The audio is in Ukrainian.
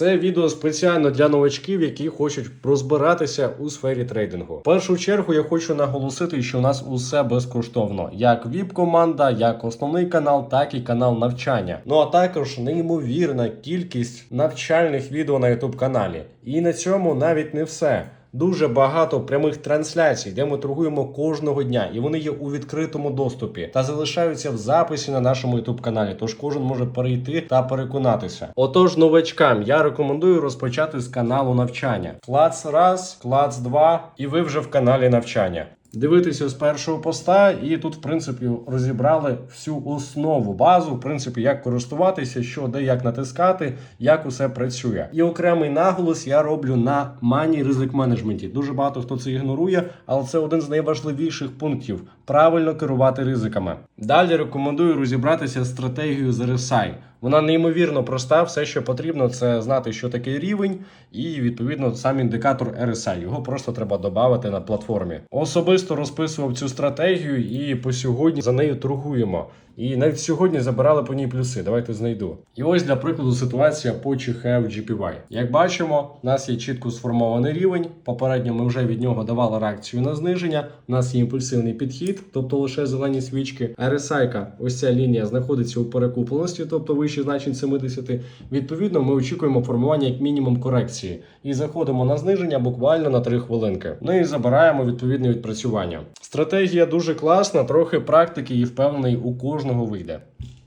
Це відео спеціально для новачків, які хочуть розбиратися у сфері трейдингу. В першу чергу я хочу наголосити, що у нас усе безкоштовно, як віп-команда, як основний канал, так і канал навчання. Ну а також неймовірна кількість навчальних відео на youtube каналі. І на цьому навіть не все. Дуже багато прямих трансляцій, де ми торгуємо кожного дня, і вони є у відкритому доступі та залишаються в записі на нашому youtube каналі. Тож кожен може перейти та переконатися. Отож, новачкам я рекомендую розпочати з каналу навчання. Клац раз, клац два, і ви вже в каналі навчання. Дивитися з першого поста, і тут, в принципі, розібрали всю основу базу, в принципі, як користуватися, що де як натискати, як усе працює. І окремий наголос я роблю на мані ризик менеджменті. Дуже багато хто це ігнорує, але це один з найважливіших пунктів правильно керувати ризиками. Далі рекомендую розібратися з стратегією з RSI. Вона неймовірно проста. Все, що потрібно, це знати, що таке рівень, і відповідно сам індикатор RSI. Його просто треба додати на платформі. Особисто розписував цю стратегію і по сьогодні за нею торгуємо. І навіть сьогодні забирали по ній плюси. Давайте знайду. І ось для прикладу ситуація по ЧХФ GPY. Як бачимо, у нас є чітко сформований рівень. Попередньо ми вже від нього давали реакцію на зниження. У нас є імпульсивний підхід, тобто лише зелені свічки. RSI, ось ця лінія знаходиться у перекупленості, тобто вище значень 70. Відповідно, ми очікуємо формування як мінімум корекції і заходимо на зниження буквально на 3 хвилинки. Ну і забираємо відповідне відпрацювання. Стратегія дуже класна, трохи практики і впевнений у кожного вийде.